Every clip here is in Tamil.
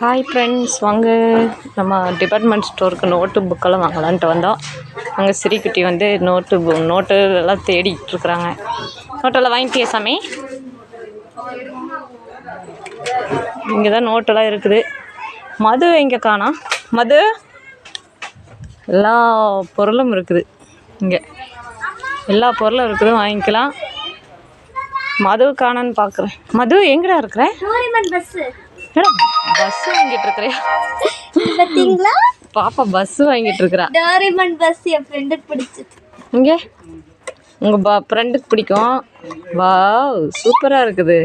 ஹாய் ஃப்ரெண்ட்ஸ் வாங்க. நம்ம டிபார்ட்மெண்ட் ஸ்டோருக்கு நோட்டு புக்கெல்லாம் வாங்கலான்ட்டு வந்தோம். அங்கே சிரிக்குட்டி வந்து நோட்டு பு நோட்டு எல்லாம் தேடிட்டு இருக்கிறாங்க. நோட்டெல்லாம் வாங்கிட்டியா சாமி? இங்கே தான் நோட்டெல்லாம் இருக்குது. மது எங்கே காணோம் மது? எல்லா பொருளும் இருக்குது இங்கே. எல்லா பொருளும் இருக்குது வாங்கிக்கலாம். மது காணோன்னு பார்க்குறேன் மது எங்கடா இருக்கிற? டோரிமன் பஸ் வாங்கிட்டு இருக்கிறியா பாத்தீங்களா? பாப்பா பஸ் வாங்கிட்டு இருக்கிறா. டோரிமன் பஸ் என் ஃப்ரெண்டுக்கு பிடிச்சது. இங்கே? உங்கள் பா ஃப்ரெண்டுக்கு பிடிக்கும். வாவ் சூப்பராக இருக்குது.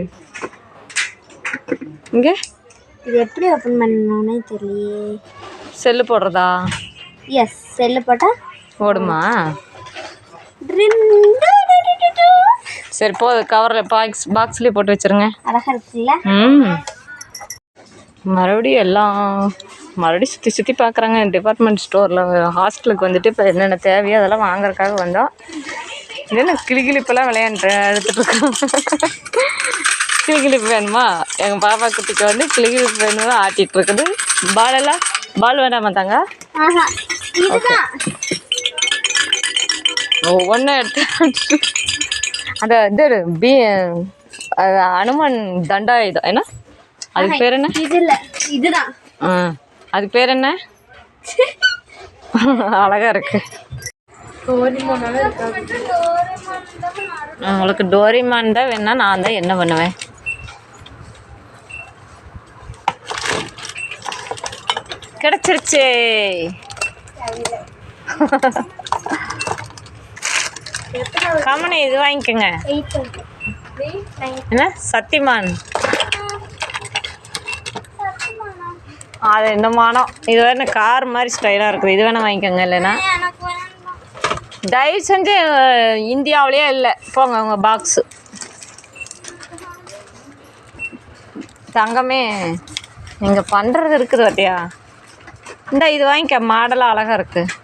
இங்கே? இது எப்படி ஓப்பன் பண்ணணும்னே தெரியலையே. செல்லு போடுறதா? எஸ் செல்லு போட்டா? ஓடுமா சரி போ கவரில் பாக்ஸ் பாக்ஸ்லேயே போட்டு வச்சிருங்க. அழகா இருக்குல்ல? ம். மறுபடியும் எல்லாம் மறுபடியும் சுற்றி சுற்றி பார்க்குறாங்க டிபார்ட்மெண்ட் ஸ்டோரில் ஹாஸ்டலுக்கு வந்துட்டு இப்போ என்னென்ன தேவையோ அதெல்லாம் வாங்குறதுக்காக வந்தோம் இது என்ன கிளிகிளிப்பெல்லாம் விளையாண்டு எடுத்துகிட்ருக்கோம் கிளிகிளிப்பு வேணுமா? எங்கள் பாப்பா குட்டிக்கு வந்து கிளிகிளிப்பு வேணுமா ஆட்டிகிட்டு இருக்குது. பால் எல்லாம் பால் வேண்டாமா தாங்க? ஒவ்வொன்றும் எடுத்து அந்த இது பி அனுமன் தண்டாயுதம். என்ன? அதுக்கு பேர் என்ன? இது இல்ல இதுதான். ஆ அதுக்கு பேர் என்ன? அழகா இருக்கு. உங்களுக்கு டோரிமான் தான் வேணா நான் தான் என்ன பண்ணுவேன்? கிடைச்சிருச்சு. கமனி இது வாங்கிக்கோங்க. என்ன? சத்திமான். அது என்ன மானம்? இது வேணா கார் மாதிரி ஸ்டைலாக இருக்குது. இது வேணால் வாங்கிக்கோங்க இல்லைன்னா. தயவு செஞ்சு இந்தியாவிலேயே இல்லை. போங்க உங்கள் பாக்ஸு தங்கமே நீங்கள் பண்ணுறது இருக்குது பார்த்தியா இந்த இது வாங்கிக்க. மாடலாக அழகாக இருக்குது